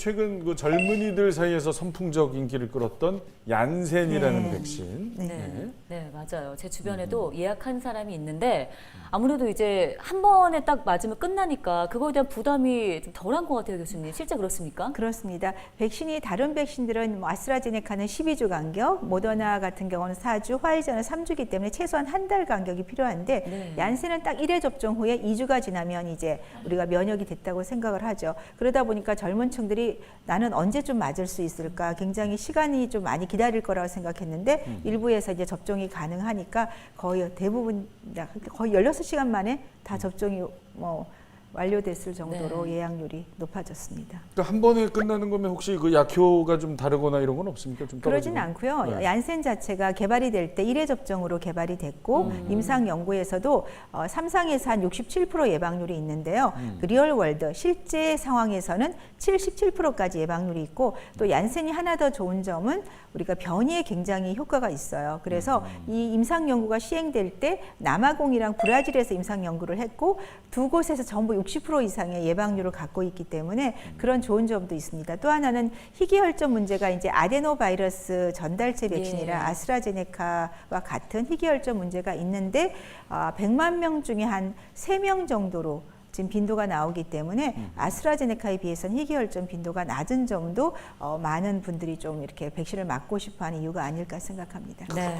최근 그 젊은이들 사이에서 선풍적 인기를 끌었던 얀센이라는 네. 백신. 네. 맞아요. 제 주변에도 예약한 사람이 있는데 아무래도 이제 한 번에 딱 맞으면 끝나니까 그거에 대한 부담이 좀 덜한 것 같아요, 교수님. 실제 그렇습니까? 그렇습니다. 백신이 다른 백신들은 뭐 아스트라제네카는 12주 간격, 모더나 같은 경우는 4주, 화이자는 3주기 때문에 최소한 한 달 간격이 필요한데 네. 얀센은 딱 1회 접종 후에 2주가 지나면 이제 우리가 면역이 됐다고 생각을 하죠. 그러다 보니까 젊은 층들이 나는 언제쯤 맞을 수 있을까 굉장히 시간이 좀 많이 기다릴 거라고 생각했는데 일부에서 이제 접종이 가능 하니까 거의 대부분 다 거의 16시간 만에 다 접종이 뭐 완료됐을 정도로 네. 예약률이 높아졌습니다. 그러니까 한 번에 끝나는 거면 혹시 그 약효가 좀 다르거나 이런 건 없습니까? 좀 그러진. 않고요. 네. 얀센 자체가 개발이 될 때 1회 접종으로 개발이 됐고 음. 임상 연구에서도 어, 3상에서 한 67% 예방률이 있는데요. 음. 그 리얼 월드 실제 상황에서는 77%까지 예방률이 있고 또 얀센이 하나 더 좋은 점은 우리가 변이에 굉장히 효과가 있어요. 그래서 음. 이 임상 연구가 시행될 때 남아공이랑 브라질에서 임상 연구를 했고 두 곳에서 전부 60% 이상의 예방률을 갖고 있기 때문에 그런 좋은 점도 있습니다. 또 하나는 희귀혈전 문제가 이제 아데노바이러스 전달체 백신이라 예. 아스트라제네카와 같은 희귀혈전 문제가 있는데 아, 100만 명 중에 한 3명 정도로 지금 빈도가 나오기 때문에 아스트라제네카에 비해서는 희귀혈전 빈도가 낮은 점도 어, 많은 분들이 좀 이렇게 백신을 맞고 싶어하는 이유가 아닐까 생각합니다. 네.